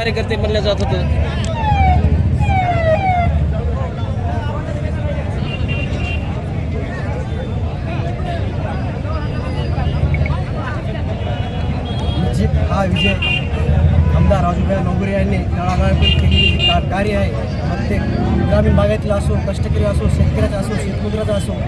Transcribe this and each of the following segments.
कार्यकर्ते बनले जात होते निश्चित हा विजय आमदार राजूभाई यांनी तळागाळातून केलेली का कार्य आहे प्रत्येक ग्रामीण भागातील असो कष्टकरी असो शेतकऱ्याचा असो शेतमजुराचा असो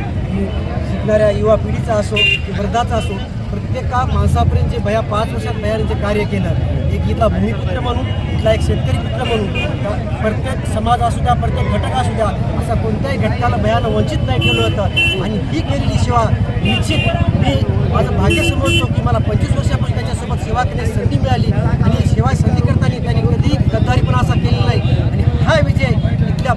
शिकणाऱ्या युवा पिढीचा असो वृद्धाचा असो प्रत्येका माणसापर्यंत जे भया पाच वर्षात भयाने जे कार्य केलं एक इथला भूमिपुत्र म्हणून इथला एक शेतकरी पुत्र म्हणून प्रत्येक समाज असू द्या प्रत्येक घटक असू द्या असा कोणत्याही घटकाला भयानं वंचित नाही ठेवलं होतं आणि ही केलेली सेवा निश्चित मी माझं भाग्य समजतो की मला पंचवीस वर्षापासून त्याच्यासोबत सेवा केली संधी मिळाली आणि ही सेवा संधी करताना त्यांनी कधी गद्दारीपणा असा केलेला नाही आणि हा विजय इथल्या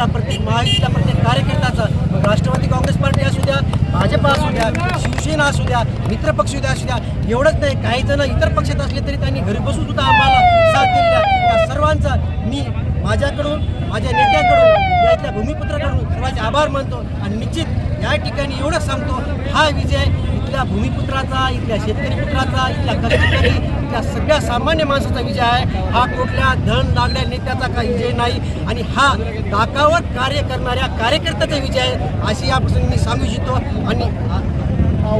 भूमिपुत्राचा प्रत्येक महायुतीतल्या प्रत्येक कार्यकर्त्याचं मग राष्ट्रवादी काँग्रेस पार्टी असू द्या भाजपा असू द्या शिवसेना असू द्या मित्रपक्ष द्या असू द्या एवढंच नाही काही जण इतर पक्षात असले तरी त्यांनी घरी बसून सुद्धा आम्हाला साथ दिलेल्या त्या सर्वांचा मी माझ्याकडून माझ्या नेत्याकडून इथल्या भूमिपुत्राकडून सर्वांचे आभार मानतो आणि निश्चित या ठिकाणी एवढंच सांगतो हा विजय इथल्या भूमिपुत्राचा इथल्या शेतकरी पुत्राचा इथल्या कष्टकरी इथल्या सगळ्या सामान्य माणसाचा विजय आहे. हा कुठल्या धन दांडल्या नेत्याचा काही विजय नाही. आणि हा ताकावर कार्य करणाऱ्या कार्यकर्त्याचा विजय आहे अशी या प्रसंगी मी सांगू इच्छितो. आणि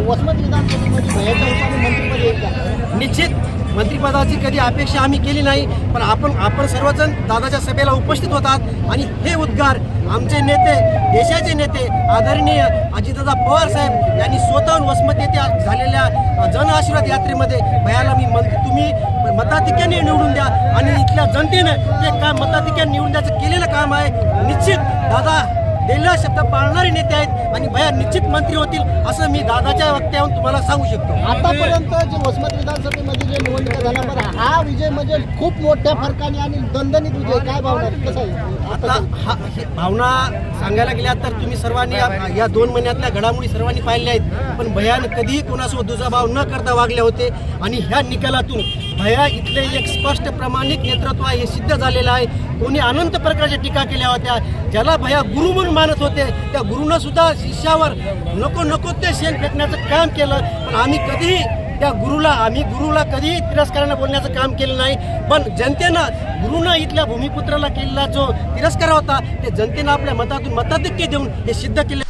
वसमत विधानसभेमध्ये भयाच्या रूपाने मंत्रिपद येईल निश्चित. मंत्रिपदाची कधी अपेक्षा आम्ही केली नाही पण आपण आपण सर्वजण दादाच्या सभेला उपस्थित होतात आणि हे उद्गार आमचे नेते देशाचे नेते आदरणीय अजितदादा पवार साहेब यांनी स्वतःहून वसमत येथे झालेल्या जनआशीर्वाद जन आशीर्वाद यात्रेमध्ये भयाला मी मंत्री तुम्ही मताधिक्याने निवडून द्या आणि इथल्या जनतेनं ते काम मताधिक्याने निवडून द्यायचं केलेलं काम आहे. निश्चित दादा दिलेला शब्द पाळणारे नेते आहेत आणि भया निश्चित मंत्री होतील असं मी दादाच्या वक्त्यावरून तुम्हाला सांगू शकतो. आतापर्यंत जे वसमत विधानसभेमध्ये जे निवडणुका झाल्या बरं हा विजय म्हणजे खूप मोठ्या फरकाने आणि दणदणीत विजय काय भावना? कसा आता हा भावना सांगायला गेल्या तर तुम्ही सर्वांनी या- दोन महिन्यातल्या घडामोडी सर्वांनी पाहिल्या आहेत. पण भयान कधीही कोणासोबत दुजाभाव न करता वागले होते. आणि ह्या निकालातून भया इथले एक स्पष्ट प्रमाणिक नेतृत्व आहे हे सिद्ध झालेलं आहे. कोणी अनंत प्रकारच्या टीका केल्या होत्या ज्याला भया गुरु म्हणून मानत होते त्या गुरुनं सुद्धा शिष्यावर नको नको ते शेण फेकण्याचं काम केलं पण आम्ही कधीही त्या गुरुला आम्ही गुरुला कधीही तिरस्कारानं बोलण्याचं काम केलं नाही पण जनतेनं गुरुनं इथल्या भूमिपुत्राला केलेला जो तिरस्कार होता ते जनतेनं आपल्या मतातून मताधिक्य देऊन हे सिद्ध केले.